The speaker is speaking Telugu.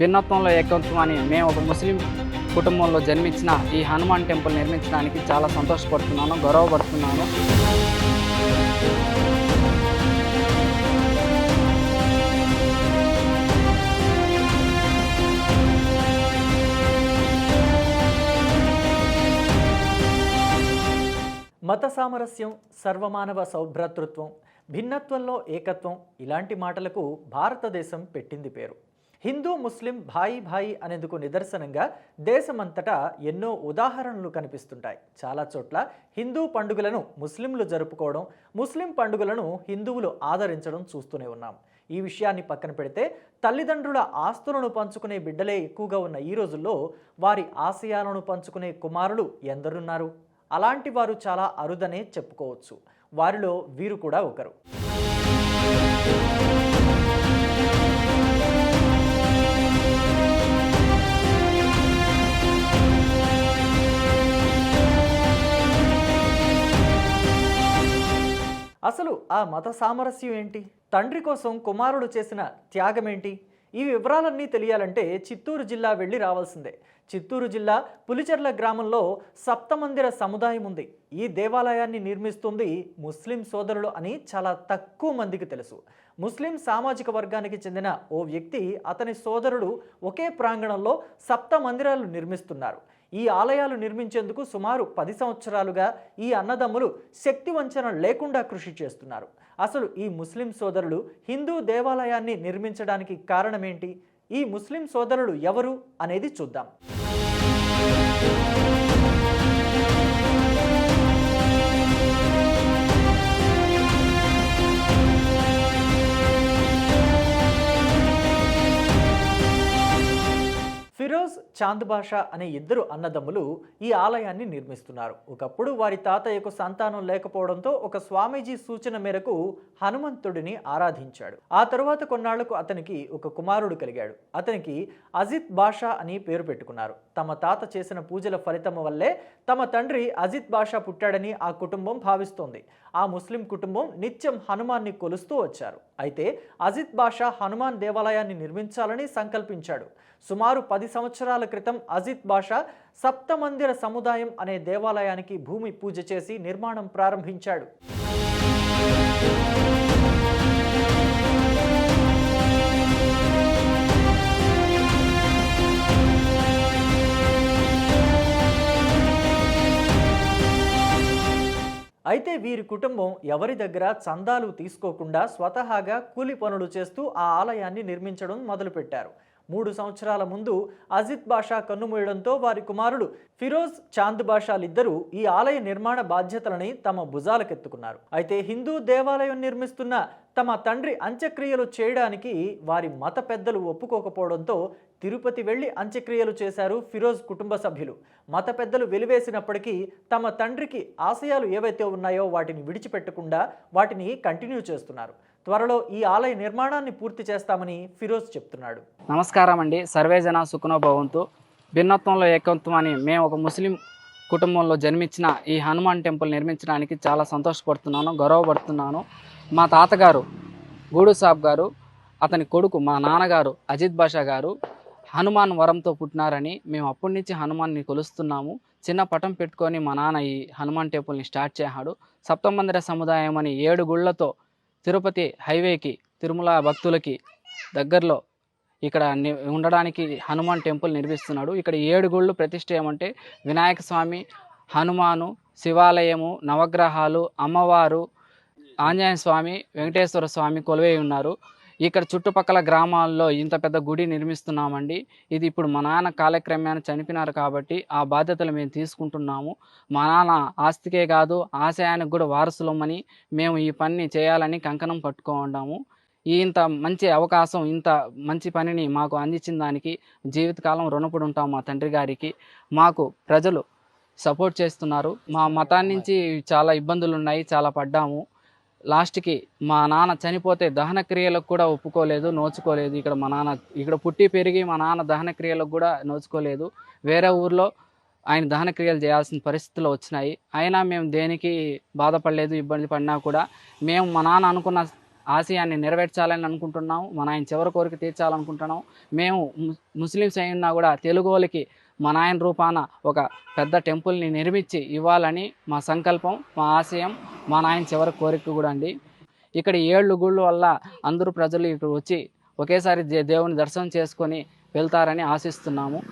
భిన్నత్వంలో ఏకత్వం అని మేము ఒక ముస్లిం కుటుంబంలో జన్మించిన ఈ హనుమాన్ టెంపుల్ నిర్మించడానికి చాలా సంతోషపడుతున్నాను గౌరవపడుతున్నాను. మత సామరస్యం సర్వమానవ సౌభ్రాతృత్వం భిన్నత్వంలో ఏకత్వం ఇలాంటి మాటలకు భారతదేశం పెట్టింది పేరు. హిందూ ముస్లిం భాయి భాయి అనేందుకు నిదర్శనంగా దేశమంతటా ఎన్నో ఉదాహరణలు కనిపిస్తుంటాయి. చాలా చోట్ల హిందూ పండుగలను ముస్లింలు జరుపుకోవడం ముస్లిం పండుగలను హిందువులు ఆదరించడం చూస్తూనే ఉన్నాం. ఈ విషయాన్ని పక్కన పెడితే తల్లిదండ్రుల ఆస్తులను పంచుకునే బిడ్డలే ఎక్కువగా ఉన్న ఈ రోజుల్లో వారి ఆశయాలను పంచుకునే కుమారులు ఎందరున్నారు? అలాంటి వారు చాలా అరుదనే చెప్పుకోవచ్చు. వారిలో వీరు కూడా ఒకరు. అసలు ఆ మత సామరస్యం ఏంటి? తండ్రి కోసం కుమారుడు చేసిన త్యాగమేంటి? ఈ వివరాలన్నీ తెలియాలంటే చిత్తూరు జిల్లా వెళ్ళి రావాల్సిందే. చిత్తూరు జిల్లా పులిచెర్ల గ్రామంలో సప్తమందిర సముదాయం ఉంది. ఈ దేవాలయాన్ని నిర్మిస్తుంది ముస్లిం సోదరులు అని చాలా తక్కువ మందికి తెలుసు. ముస్లిం సామాజిక వర్గానికి చెందిన ఓ వ్యక్తి అతని సోదరుడు ఒకే ప్రాంగణంలో సప్త మందిరాలు నిర్మిస్తున్నారు. ఈ ఆలయాలు నిర్మించేందుకు సుమారు పది సంవత్సరాలుగా ఈ అన్నదమ్ములు శక్తి వంచన లేకుండా కృషి చేస్తున్నారు. అసలు ఈ ముస్లిం సోదరులు హిందూ దేవాలయాన్ని నిర్మించడానికి కారణమేంటి? ఈ ముస్లిం సోదరులు ఎవరు అనేది చూద్దాం. ఫిరోజ్ చాంద్ బాషా అనే ఇద్దరు అన్నదమ్ములు ఈ ఆలయాన్ని నిర్మిస్తున్నారు. ఒకప్పుడు వారి తాతయ్యకు సంతానం లేకపోవడంతో ఒక స్వామీజీ సూచన మేరకు హనుమంతుడిని ఆరాధించాడు. ఆ తరువాత కొన్నాళ్ళకు అతనికి ఒక కుమారుడు కలిగాడు. అతనికి అజిత్ బాషా అని పేరు పెట్టుకున్నారు. తమ తాత చేసిన పూజల ఫలితం వల్లే తమ తండ్రి అజిత్ బాషా పుట్టాడని ఆ కుటుంబం భావిస్తోంది. ఆ ముస్లిం కుటుంబం నిత్యం హనుమాన్ని కొలుస్తూ వచ్చారు. అయితే అజిత్ బాషా హనుమాన్ దేవాలయాన్ని నిర్మించాలని సంకల్పించాడు. సుమారు పది సంవత్సరాల క్రితం అజిత్ బాషా సప్తమందిర సముదాయం అనే దేవాలయానికి భూమి పూజ చేసి నిర్మాణం ప్రారంభించాడు. అయితే వీరి కుటుంబం ఎవరి దగ్గర చందాలు తీసుకోకుండా స్వతహాగా కూలి పనులు చేస్తూ ఆ ఆలయాన్ని నిర్మించడం మొదలుపెట్టారు. మూడు సంవత్సరాల ముందు అజిత్ బాషా కన్నుమూయడంతో వారి కుమారుడు ఫిరోజ్ చాంద్ బాషాలిద్దరూ ఈ ఆలయ నిర్మాణ బాధ్యతలని తమ భుజాలకెత్తుకున్నారు. అయితే హిందూ దేవాలయం నిర్మిస్తున్న తమ తండ్రి అంత్యక్రియలు చేయడానికి వారి మత పెద్దలు ఒప్పుకోకపోవడంతో తిరుపతి వెళ్ళి అంత్యక్రియలు చేశారు ఫిరోజ్ కుటుంబ సభ్యులు. మత పెద్దలు వెలివేసినప్పటికీ తమ తండ్రికి ఆశయాలు ఏవైతే ఉన్నాయో వాటిని విడిచిపెట్టకుండా వాటిని కంటిన్యూ చేస్తున్నారు. త్వరలో ఈ ఆలయ నిర్మాణాన్ని పూర్తి చేస్తామని ఫిరోజ్ చెప్తున్నాడు. నమస్కారం అండి. సర్వేజన సుఖనో భవంతు. భిన్నత్వంలో ఏకత్వం అని మేము ఒక ముస్లిం కుటుంబంలో జన్మించిన ఈ హనుమాన్ టెంపుల్ నిర్మించడానికి చాలా సంతోషపడుతున్నాను గౌరవపడుతున్నాను. మా తాతగారు గూడు సాబ్ గారు అతని కొడుకు మా నాన్నగారు అజిత్ బాషా గారు హనుమాన్ వరంతో పుట్టినారని మేము అప్పటి నుంచి హనుమాన్ని కొలుస్తున్నాము. చిన్న పటం పెట్టుకొని మా నాన్న ఈ హనుమాన్ టెంపుల్ని స్టార్ట్ చేశాడు. సప్తమందిర సముదాయం అని ఏడు గుళ్ళతో తిరుపతి హైవేకి తిరుమల భక్తులకి దగ్గరలో ఇక్కడ ని- ఉండడానికి హనుమాన్ టెంపుల్ నిర్మిస్తున్నాడు. ఇక్కడ ఏడు గుళ్ళు ఏమంటే వినాయక స్వామి హనుమాను శివాలయము నవగ్రహాలు అమ్మవారు ఆంజనేయ స్వామి వెంకటేశ్వర స్వామి కొలువై ఉన్నారు. ఇక్కడ చుట్టుపక్కల గ్రామాల్లో ఇంత పెద్ద గుడి నిర్మిస్తున్నామండి. ఇది ఇప్పుడు మా నాన్న కాలక్రమేణ చనిపోయినారు కాబట్టి ఆ బాధ్యతలు మేము తీసుకుంటున్నాము. మా నాన్న ఆస్తికే కాదు ఆశయానికి కూడా వారసులమని మేము ఈ పనిని చేయాలని కంకణం పట్టుకో ఉన్నాము ఇంత మంచి అవకాశం ఇంత మంచి పనిని మాకు అందించిన దానికి జీవితకాలం రుణపడి ఉంటాం మా తండ్రి గారికి. మాకు ప్రజలు సపోర్ట్ చేస్తున్నారు. మా మతాన్నించి చాలా ఇబ్బందులు ఉన్నాయి చాలా పడ్డాము. లాస్ట్కి మా నాన్న చనిపోతే దహన క్రియలకు కూడా ఒప్పుకోలేదు నోచుకోలేదు. ఇక్కడ మా నాన్న ఇక్కడ పుట్టి పెరిగి మా నాన్న దహన క్రియలకు కూడా నోచుకోలేదు. వేరే ఊర్లో ఆయన దహన క్రియలు చేయాల్సిన పరిస్థితులు వచ్చినాయి. అయినా మేము దేనికి బాధపడలేదు ఇబ్బంది పడినా కూడా మేము మా నాన్న అనుకున్న ఆశయాన్ని నెరవేర్చాలని అనుకుంటున్నాము. మన ఆయన చివరి కోరిక తీర్చాలనుకుంటున్నాం మేము ముస్లిమ్స్ అయినా కూడా తెలుగు వాళ్ళకి మా నాయన రూపాన ఒక పెద్ద టెంపుల్ని నిర్మించి ఇవ్వాలని మా సంకల్పం మా ఆశయం. మా నాయన చివరి కోరిక కూడా అండి. ఇక్కడ ఏళ్ళు గుళ్ళు వల్ల అందరూ ప్రజలు ఇక్కడ వచ్చి ఒకేసారి దే- దేవుని దర్శనం చేసుకొని వెళ్తారని ఆశిస్తున్నాము.